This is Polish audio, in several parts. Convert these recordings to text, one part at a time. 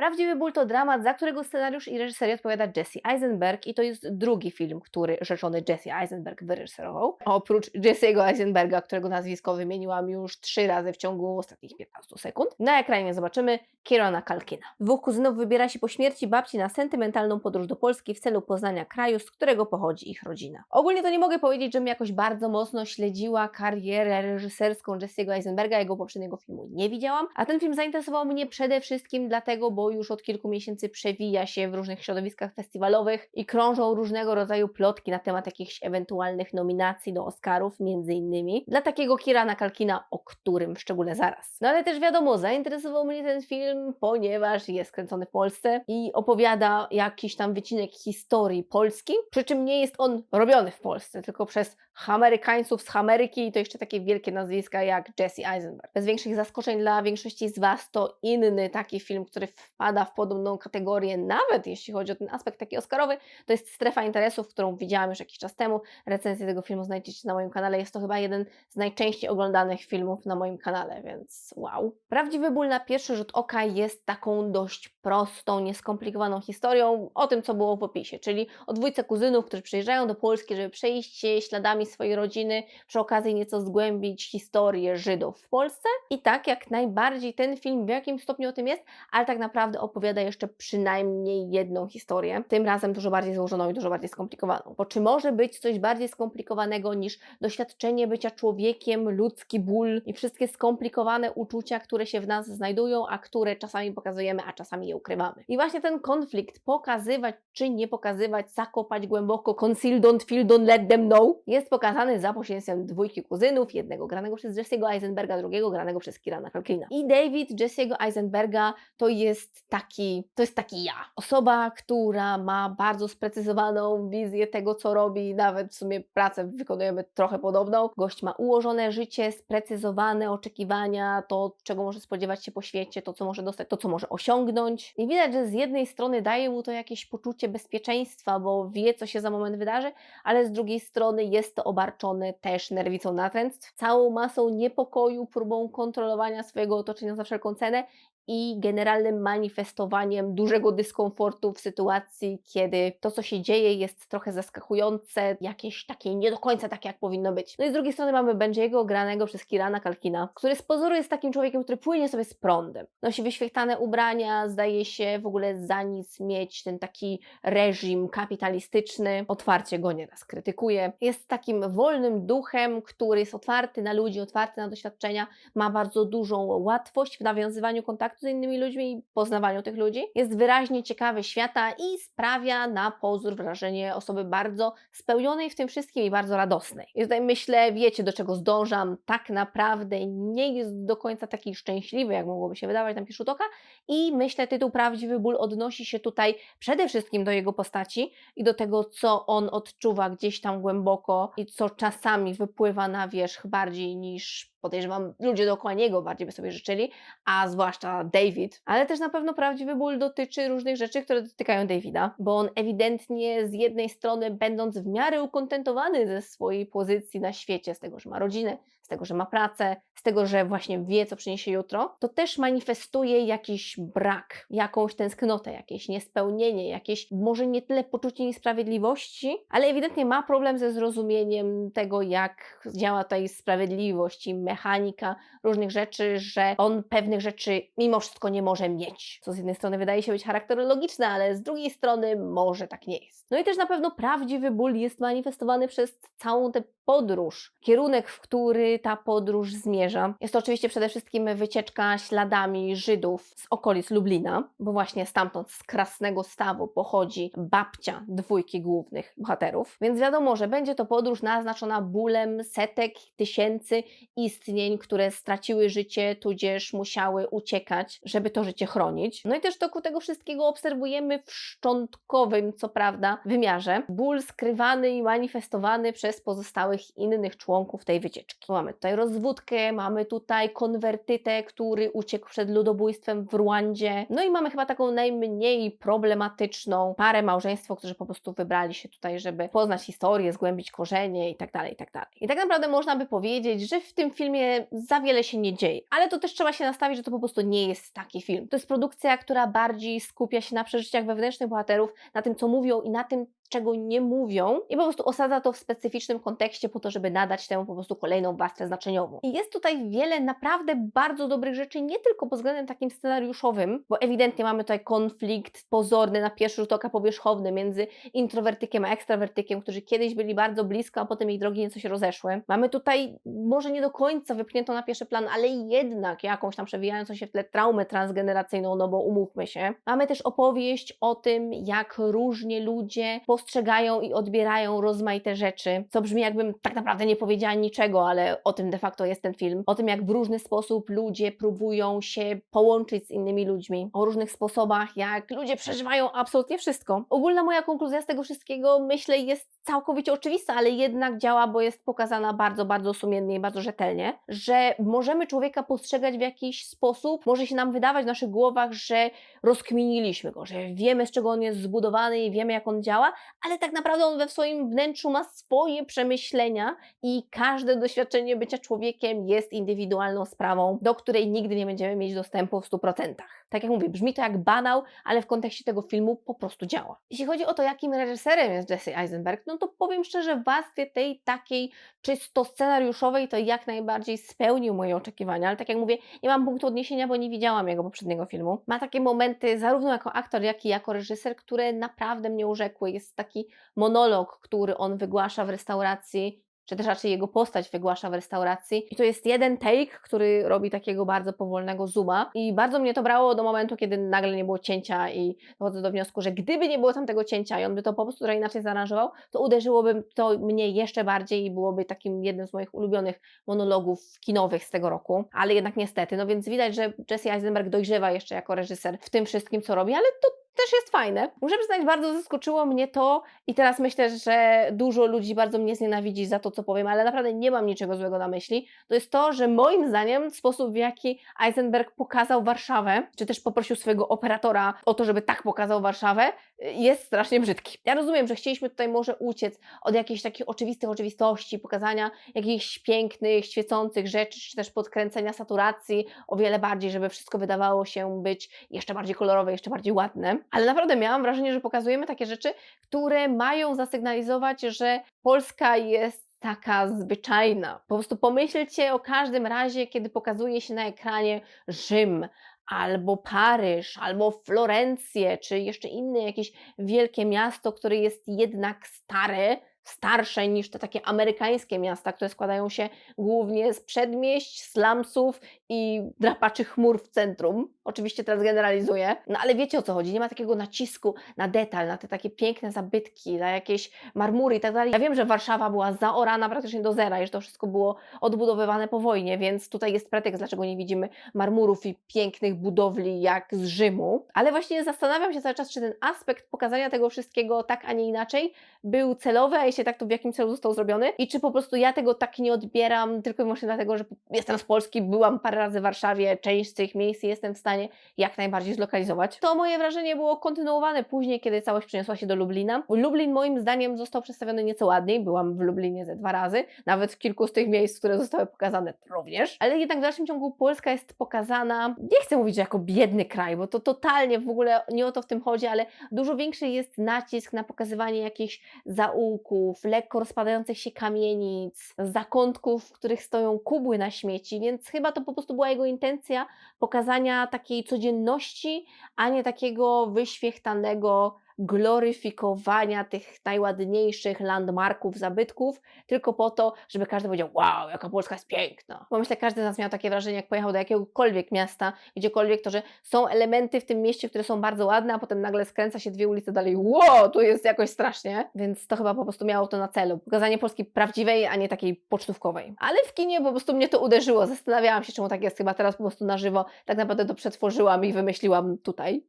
Prawdziwy ból to dramat, za którego scenariusz i reżyserię odpowiada Jesse Eisenberg i to jest drugi film, który rzeczony Jesse Eisenberg wyreżyserował. Oprócz Jesse'ego Eisenberga, którego nazwisko wymieniłam już trzy razy w ciągu ostatnich 15 sekund, na ekranie zobaczymy Kierana Kalkina. Dwóch kuzynów wybiera się po śmierci babci na sentymentalną podróż do Polski w celu poznania kraju, z którego pochodzi ich rodzina. Ogólnie to nie mogę powiedzieć, żebym jakoś bardzo mocno śledziła karierę reżyserską Jesse'ego Eisenberga, jego poprzedniego filmu nie widziałam, a ten film zainteresował mnie przede wszystkim dlatego, bo już od kilku miesięcy przewija się w różnych środowiskach festiwalowych i krążą różnego rodzaju plotki na temat jakichś ewentualnych nominacji do Oscarów, między innymi dla takiego Kirana Kalkina, o którym w szczególe zaraz. No ale też wiadomo, zainteresował mnie ten film, ponieważ jest kręcony w Polsce i opowiada jakiś tam wycinek historii Polski, przy czym nie jest on robiony w Polsce, tylko przez Amerykańców z Ameryki i to jeszcze takie wielkie nazwiska jak Jesse Eisenberg. Bez większych zaskoczeń dla większości z Was to inny taki film, który wpada w podobną kategorię, nawet jeśli chodzi o ten aspekt taki oscarowy, to jest Strefa Interesów, którą widziałam już jakiś czas temu. Recenzję tego filmu znajdziecie na moim kanale. Jest to chyba jeden z najczęściej oglądanych filmów na moim kanale, więc wow. Prawdziwy ból na pierwszy rzut oka jest taką dość prostą, nieskomplikowaną historią o tym, co było w opisie, czyli o dwójce kuzynów, którzy przyjeżdżają do Polski, żeby przejść się śladami swojej rodziny, przy okazji nieco zgłębić historię Żydów w Polsce. I tak, jak najbardziej ten film w jakimś stopniu o tym jest, ale tak naprawdę opowiada jeszcze przynajmniej jedną historię, tym razem dużo bardziej złożoną i dużo bardziej skomplikowaną. Bo czy może być coś bardziej skomplikowanego niż doświadczenie bycia człowiekiem, ludzki ból i wszystkie skomplikowane uczucia, które się w nas znajdują, a które czasami pokazujemy, a czasami je ukrywamy. I właśnie ten konflikt pokazywać czy nie pokazywać, zakopać głęboko, conceal, don't feel, don't let them know, jest pokazany za pośrednictwem dwójki kuzynów, jednego granego przez Jesse'ego Eisenberga, drugiego granego przez Kirana Kalkina. I David Jesse'ego Eisenberga to jest taki, to jest taki ja. Osoba, która ma bardzo sprecyzowaną wizję tego, co robi, nawet w sumie pracę wykonujemy trochę podobną. Gość ma ułożone życie, sprecyzowane oczekiwania, to czego może spodziewać się po świecie, to co może dostać, to co może osiągnąć. I widać, że z jednej strony daje mu to jakieś poczucie bezpieczeństwa, bo wie, co się za moment wydarzy, ale z drugiej strony jest to obarczone też nerwicą natręctw, całą masą niepokoju, próbą kontrolowania swojego otoczenia za wszelką cenę i generalnym manifestowaniem dużego dyskomfortu w sytuacji, kiedy to, co się dzieje, jest trochę zaskakujące, jakieś takie nie do końca takie, jak powinno być. No i z drugiej strony mamy Benjiego, granego przez Kirana Kalkina, który z pozoru jest takim człowiekiem, który płynie sobie z prądem. Nosi wyświechtane ubrania, zdaje się w ogóle za nic mieć ten taki reżim kapitalistyczny, otwarcie go nieraz krytykuje. Jest takim wolnym duchem, który jest otwarty na ludzi, otwarty na doświadczenia, ma bardzo dużą łatwość w nawiązywaniu kontaktu z innymi ludźmi i poznawaniu tych ludzi. Jest wyraźnie ciekawy świata i sprawia na pozór wrażenie osoby bardzo spełnionej w tym wszystkim i bardzo radosnej. I tutaj myślę, wiecie do czego zdążam, tak naprawdę nie jest do końca taki szczęśliwy, jak mogłoby się wydawać na pierwszy rzut oka i myślę, tytuł Prawdziwy Ból odnosi się tutaj przede wszystkim do jego postaci i do tego, co on odczuwa gdzieś tam głęboko i co czasami wypływa na wierzch bardziej niż podejrzewam, ludzie dookoła niego bardziej by sobie życzyli, a zwłaszcza David. Ale też na pewno prawdziwy ból dotyczy różnych rzeczy, które dotykają Davida, bo on ewidentnie z jednej strony, będąc w miarę ukontentowany ze swojej pozycji na świecie, z tego, że ma rodzinę, tego, że ma pracę, z tego, że właśnie wie, co przyniesie jutro, to też manifestuje jakiś brak, jakąś tęsknotę, jakieś niespełnienie, jakieś może nie tyle poczucie niesprawiedliwości, ale ewidentnie ma problem ze zrozumieniem tego, jak działa tutaj sprawiedliwość i mechanika różnych rzeczy, że on pewnych rzeczy mimo wszystko nie może mieć. Co z jednej strony wydaje się być charakterologiczne, ale z drugiej strony może tak nie jest. No i też na pewno prawdziwy ból jest manifestowany przez całą tę podróż, kierunek, w który ta podróż zmierza. Jest to oczywiście przede wszystkim wycieczka śladami Żydów z okolic Lublina, bo właśnie stamtąd z krasnego stawu pochodzi babcia dwójki głównych bohaterów. Więc wiadomo, że będzie to podróż naznaczona bólem setek tysięcy istnień, które straciły życie, tudzież musiały uciekać, żeby to życie chronić. No i też w toku tego wszystkiego obserwujemy w szczątkowym, co prawda, wymiarze ból skrywany i manifestowany przez pozostałych innych członków tej wycieczki. Mamy tutaj rozwódkę, mamy tutaj konwertytę, który uciekł przed ludobójstwem w Rwandzie. No i mamy chyba taką najmniej problematyczną parę małżeństwo, którzy po prostu wybrali się tutaj, żeby poznać historię, zgłębić korzenie i tak dalej, i tak dalej. I tak naprawdę można by powiedzieć, że w tym filmie za wiele się nie dzieje, ale to też trzeba się nastawić, że to po prostu nie jest taki film. To jest produkcja, która bardziej skupia się na przeżyciach wewnętrznych bohaterów, na tym, co mówią i na tym, czego nie mówią i po prostu osadza to w specyficznym kontekście po to, żeby nadać temu po prostu kolejną warstwę znaczeniową. I jest tutaj wiele naprawdę bardzo dobrych rzeczy, nie tylko pod względem takim scenariuszowym, bo ewidentnie mamy tutaj konflikt pozorny na pierwszy rzut oka powierzchowny między introwertykiem a ekstrawertykiem, którzy kiedyś byli bardzo blisko, a potem ich drogi nieco się rozeszły. Mamy tutaj może nie do końca wypchniętą na pierwszy plan, ale jednak jakąś tam przewijającą się w tle traumę transgeneracyjną, no bo umówmy się. Mamy też opowieść o tym, jak różnie ludzie postrzegają i odbierają rozmaite rzeczy, co brzmi jakbym tak naprawdę nie powiedziała niczego, ale o tym de facto jest ten film. O tym, jak w różny sposób ludzie próbują się połączyć z innymi ludźmi, o różnych sposobach, jak ludzie przeżywają absolutnie wszystko. Ogólna moja konkluzja z tego wszystkiego, myślę, jest całkowicie oczywista, ale jednak działa, bo jest pokazana bardzo, bardzo sumiennie i bardzo rzetelnie, że możemy człowieka postrzegać w jakiś sposób, może się nam wydawać w naszych głowach, że rozkminiliśmy go, że wiemy z czego on jest zbudowany i wiemy jak on działa, ale tak naprawdę on we swoim wnętrzu ma swoje przemyślenia i każde doświadczenie bycia człowiekiem jest indywidualną sprawą, do której nigdy nie będziemy mieć dostępu w 100%. Tak jak mówię, brzmi to jak banał, ale w kontekście tego filmu po prostu działa. Jeśli chodzi o to, jakim reżyserem jest Jesse Eisenberg, no to powiem szczerze, w warstwie tej takiej czysto scenariuszowej to jak najbardziej spełnił moje oczekiwania, ale tak jak mówię, nie mam punktu odniesienia, bo nie widziałam jego poprzedniego filmu. Ma takie momenty zarówno jako aktor, jak i jako reżyser, które naprawdę mnie urzekły. Jest taki monolog, który on wygłasza w restauracji, czy też raczej jego postać wygłasza w restauracji. I to jest jeden take, który robi takiego bardzo powolnego zooma. I bardzo mnie to brało do momentu, kiedy nagle nie było cięcia i dochodzę do wniosku, że gdyby nie było tam tego cięcia i on by to po prostu trochę inaczej zaaranżował, to uderzyłoby to mnie jeszcze bardziej i byłoby takim jednym z moich ulubionych monologów kinowych z tego roku. Ale jednak niestety, no więc widać, że Jesse Eisenberg dojrzewa jeszcze jako reżyser w tym wszystkim, co robi, ale to też jest fajne. Muszę przyznać, bardzo zaskoczyło mnie to i teraz myślę, że dużo ludzi bardzo mnie znienawidzi za to, co powiem, ale naprawdę nie mam niczego złego na myśli. To jest to, że moim zdaniem sposób, w jaki Eisenberg pokazał Warszawę, czy też poprosił swojego operatora o to, żeby tak pokazał Warszawę, jest strasznie brzydki. Ja rozumiem, że chcieliśmy tutaj może uciec od jakichś takich oczywistych oczywistości, pokazania jakichś pięknych, świecących rzeczy, czy też podkręcenia saturacji o wiele bardziej, żeby wszystko wydawało się być jeszcze bardziej kolorowe, jeszcze bardziej ładne. Ale naprawdę miałam wrażenie, że pokazujemy takie rzeczy, które mają zasygnalizować, że Polska jest taka zwyczajna. Po prostu pomyślcie o każdym razie, kiedy pokazuje się na ekranie Rzym, albo Paryż, albo Florencję, czy jeszcze inne jakieś wielkie miasto, które jest jednak stare, starsze niż te takie amerykańskie miasta, które składają się głównie z przedmieść, slumsów i drapaczy chmur w centrum. Oczywiście teraz generalizuję, no ale wiecie o co chodzi. Nie ma takiego nacisku na detal, na te takie piękne zabytki, na jakieś marmury i tak dalej. Ja wiem, że Warszawa była zaorana praktycznie do zera, że to wszystko było odbudowywane po wojnie, więc tutaj jest pretekst, dlaczego nie widzimy marmurów i pięknych budowli jak z Rzymu. Ale właśnie zastanawiam się cały czas, czy ten aspekt pokazania tego wszystkiego tak, a nie inaczej był celowy, a jeśli tak, to w jakim celu został zrobiony i czy po prostu ja tego tak nie odbieram tylko i wyłącznie dlatego, że jestem z Polski, byłam parę razy w Warszawie, część z tych miejsc jestem w stanie jak najbardziej zlokalizować. To moje wrażenie było kontynuowane później, kiedy całość przeniosła się do Lublina. Lublin moim zdaniem został przedstawiony nieco ładniej, byłam w Lublinie ze dwa razy, nawet w kilku z tych miejsc, które zostały pokazane również, ale jednak w dalszym ciągu Polska jest pokazana, nie chcę mówić, że jako biedny kraj, bo to totalnie w ogóle nie o to w tym chodzi, ale dużo większy jest nacisk na pokazywanie jakichś zaułków, lekko rozpadających się kamienic, zakątków, w których stoją kubły na śmieci, więc chyba to po prostu była jego intencja pokazania takiej codzienności, a nie takiego wyświechtanego gloryfikowania tych najładniejszych landmarków, zabytków, tylko po to, żeby każdy powiedział, wow, jaka Polska jest piękna. Bo myślę, każdy z nas miał takie wrażenie, jak pojechał do jakiegokolwiek miasta, gdziekolwiek, to że są elementy w tym mieście, które są bardzo ładne, a potem nagle skręca się dwie ulice dalej, wow, tu jest jakoś strasznie. Więc to chyba po prostu miało to na celu. Pokazanie Polski prawdziwej, a nie takiej pocztówkowej. Ale w kinie po prostu mnie to uderzyło. Zastanawiałam się, czemu tak jest. Chyba teraz po prostu na żywo tak naprawdę to przetworzyłam i wymyśliłam tutaj.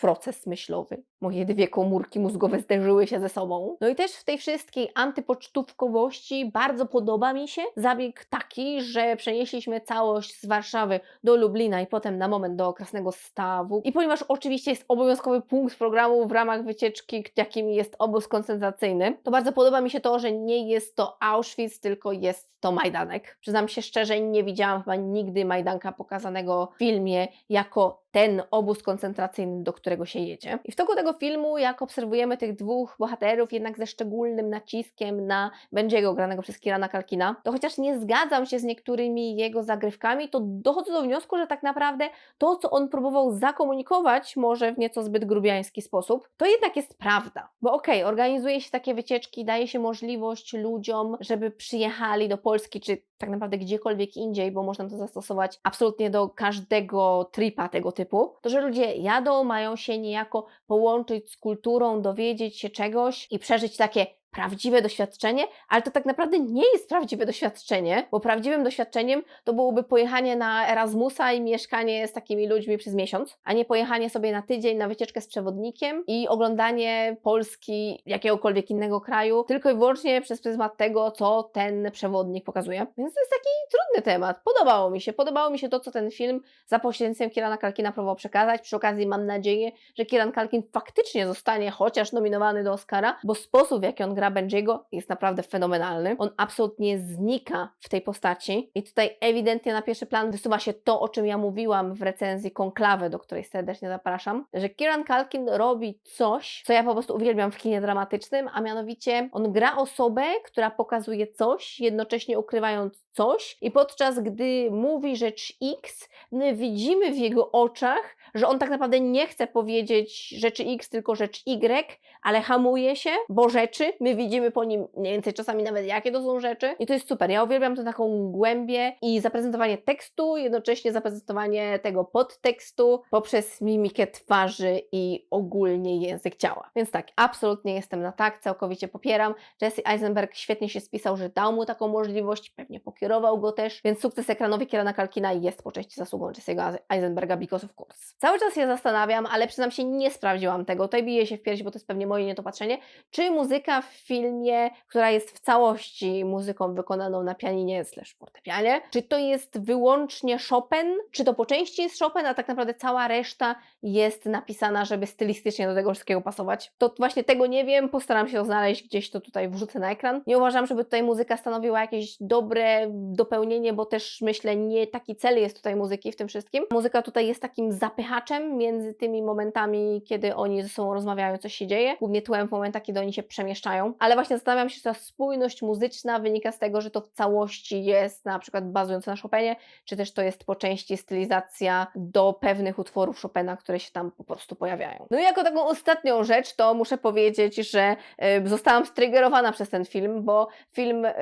Proces myślowy. Moje dwie komórki mózgowe zderzyły się ze sobą. No i też w tej wszystkiej antypocztówkowości bardzo podoba mi się zabieg taki, że przenieśliśmy całość z Warszawy do Lublina i potem na moment do Krasnego Stawu. I ponieważ oczywiście jest obowiązkowy punkt programu w ramach wycieczki, jakim jest obóz koncentracyjny, to bardzo podoba mi się to, że nie jest to Auschwitz, tylko jest to Majdanek. Przyznam się szczerze, nie widziałam chyba nigdy Majdanka pokazanego w filmie jako ten obóz koncentracyjny, do którego się jedzie. I w toku tego filmu, jak obserwujemy tych dwóch bohaterów, jednak ze szczególnym naciskiem na Benjiego, granego przez Kirana Kalkina, to chociaż nie zgadzam się z niektórymi jego zagrywkami, to dochodzę do wniosku, że tak naprawdę to, co on próbował zakomunikować, może w nieco zbyt grubiański sposób, to jednak jest prawda. Bo okej, okay, organizuje się takie wycieczki, daje się możliwość ludziom, żeby przyjechali do Polski, czy tak naprawdę gdziekolwiek indziej, bo można to zastosować absolutnie do każdego tripa tego typu, to że ludzie jadą, mają się niejako połączyć z kulturą, dowiedzieć się czegoś i przeżyć takie prawdziwe doświadczenie, ale to tak naprawdę nie jest prawdziwe doświadczenie, bo prawdziwym doświadczeniem to byłoby pojechanie na Erasmusa i mieszkanie z takimi ludźmi przez miesiąc, a nie pojechanie sobie na tydzień na wycieczkę z przewodnikiem i oglądanie Polski, jakiegokolwiek innego kraju, tylko i wyłącznie przez pryzmat tego, co ten przewodnik pokazuje. Więc to jest taki trudny temat. Podobało mi się. Podobało mi się to, co ten film za pośrednictwem Kirana Kalkina próbował przekazać. Przy okazji mam nadzieję, że Kiran Kalkin faktycznie zostanie chociaż nominowany do Oscara, bo sposób, w jaki on gra Benjiego jest naprawdę fenomenalny. On absolutnie znika w tej postaci i tutaj ewidentnie na pierwszy plan wysuwa się to, o czym ja mówiłam w recenzji Konklawy, do której serdecznie zapraszam, że Kieran Culkin robi coś, co ja po prostu uwielbiam w kinie dramatycznym, a mianowicie on gra osobę, która pokazuje coś, jednocześnie ukrywając coś i podczas gdy mówi rzecz X, my widzimy w jego oczach, że on tak naprawdę nie chce powiedzieć rzeczy X, tylko rzecz Y, ale hamuje się, bo rzeczy, my widzimy po nim mniej więcej czasami nawet jakie to są rzeczy i to jest super. Ja uwielbiam tę taką głębię i zaprezentowanie tekstu, jednocześnie zaprezentowanie tego podtekstu poprzez mimikę twarzy i ogólnie język ciała. Więc tak, absolutnie jestem na tak, całkowicie popieram. Jesse Eisenberg świetnie się spisał, że dał mu taką możliwość, pewnie pokierował go też, więc sukces ekranowy Kierana Kalkina jest po części zasługą Jesse'ego Eisenberga because of course. Cały czas się zastanawiam, ale przyznam się, nie sprawdziłam tego. Tutaj biję się w pierś, bo to jest pewnie moje niedopatrzenie. Czy muzyka w filmie, która jest w całości muzyką wykonaną na pianinie slash fortepianie, czy to jest wyłącznie Chopin, czy to po części jest Chopin, a tak naprawdę cała reszta jest napisana, żeby stylistycznie do tego wszystkiego pasować? To właśnie tego nie wiem, postaram się to znaleźć, gdzieś to tutaj wrzucę na ekran. Nie uważam, żeby tutaj muzyka stanowiła jakieś dobre dopełnienie, bo też myślę, nie taki cel jest tutaj muzyki w tym wszystkim. Muzyka tutaj jest takim zapychaczem między tymi momentami, kiedy oni ze sobą rozmawiają, coś się dzieje, głównie tłem w momentach, kiedy oni się przemieszczają. Ale właśnie zastanawiam się, czy ta spójność muzyczna wynika z tego, że to w całości jest na przykład bazując na Chopinie, czy też to jest po części stylizacja do pewnych utworów Chopina, które się tam po prostu pojawiają. No i jako taką ostatnią rzecz, to muszę powiedzieć, że y, zostałam striggerowana przez ten film, bo film y,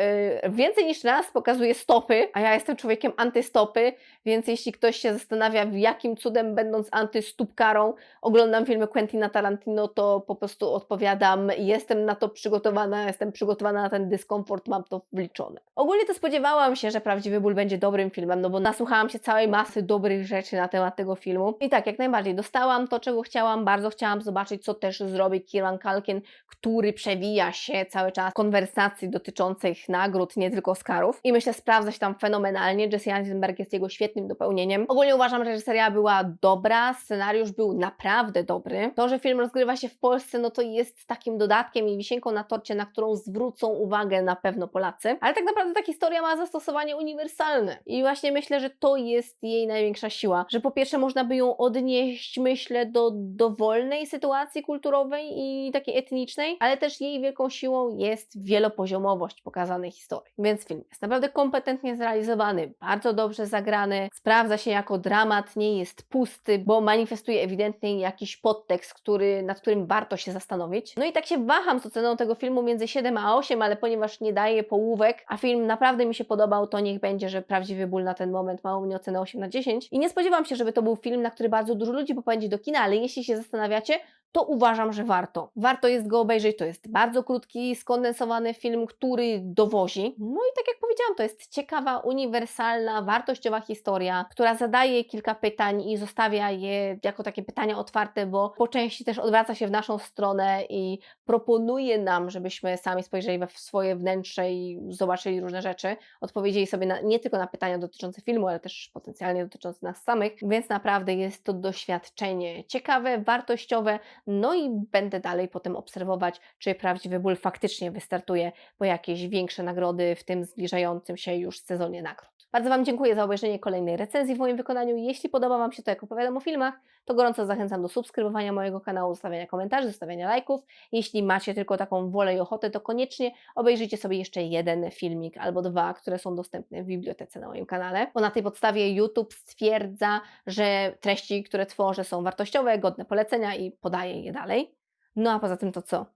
więcej niż raz pokazuje stopy, a ja jestem człowiekiem antystopy, więc jeśli ktoś się zastanawia, jakim cudem będąc antystópkarą oglądam filmy Quentina Tarantino, to po prostu odpowiadam, jestem na to przygotowana, jestem przygotowana na ten dyskomfort, mam to wliczone. Ogólnie to spodziewałam się, że Prawdziwy Ból będzie dobrym filmem, no bo nasłuchałam się całej masy dobrych rzeczy na temat tego filmu. I tak, jak najbardziej, dostałam to, czego chciałam, bardzo chciałam zobaczyć, co też zrobi Kieran Culkin, który przewija się cały czas w konwersacji dotyczących nagród, nie tylko Oscarów. I myślę, sprawdza się tam fenomenalnie. Jesse Eisenberg jest jego świetnym dopełnieniem. Ogólnie uważam, że seria była dobra, scenariusz był naprawdę dobry. To, że film rozgrywa się w Polsce, no to jest takim dodatkiem i wisienką na torcie, na którą zwrócą uwagę na pewno Polacy. Ale tak naprawdę ta historia ma zastosowanie uniwersalne. I właśnie myślę, że to jest jej największa siła. Że po pierwsze można by ją odnieść, myślę, do dowolnej sytuacji kulturowej i takiej etnicznej, ale też jej wielką siłą jest wielopoziomowość pokazanej historii. Więc film jest naprawdę kompetentnie zrealizowany, bardzo dobrze zagrany, sprawdza się jako dramat, nie jest pusty, bo manifestuje ewidentnie jakiś podtekst, który, nad którym warto się zastanowić. No i tak się waham z oceną tego filmu między 7 a 8, ale ponieważ nie daje połówek, a film naprawdę mi się podobał, to niech będzie, że prawdziwy ból na ten moment ma u mnie ocenę 8 na 10. I nie spodziewam się, żeby to był film, na który bardzo dużo ludzi popędzi do kina, ale jeśli się zastanawiacie, to uważam, że warto. Warto jest go obejrzeć. To jest bardzo krótki, skondensowany film, który dowozi. No i tak jak powiedziałam, to jest ciekawa, uniwersalna, wartościowa historia, która zadaje kilka pytań i zostawia je jako takie pytania otwarte, bo po części też odwraca się w naszą stronę i proponuje nam, żebyśmy sami spojrzeli w swoje wnętrze i zobaczyli różne rzeczy, odpowiedzieli sobie na, nie tylko na pytania dotyczące filmu, ale też potencjalnie dotyczące nas samych, więc naprawdę jest to doświadczenie ciekawe, wartościowe, no i będę dalej potem obserwować, czy prawdziwy ból faktycznie wystartuje po jakieś większe nagrody w tym zbliżającym się już sezonie nagród. Bardzo Wam dziękuję za obejrzenie kolejnej recenzji w moim wykonaniu. Jeśli podoba Wam się to, jak opowiadam o filmach, to gorąco zachęcam do subskrybowania mojego kanału, zostawiania komentarzy, zostawiania lajków. Jeśli macie tylko taką wolę i ochotę, to koniecznie obejrzyjcie sobie jeszcze jeden filmik albo dwa, które są dostępne w bibliotece na moim kanale, bo na tej podstawie YouTube stwierdza, że treści, które tworzę są wartościowe, godne polecenia i podaje je dalej. No a poza tym to co?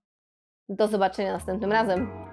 Do zobaczenia następnym razem.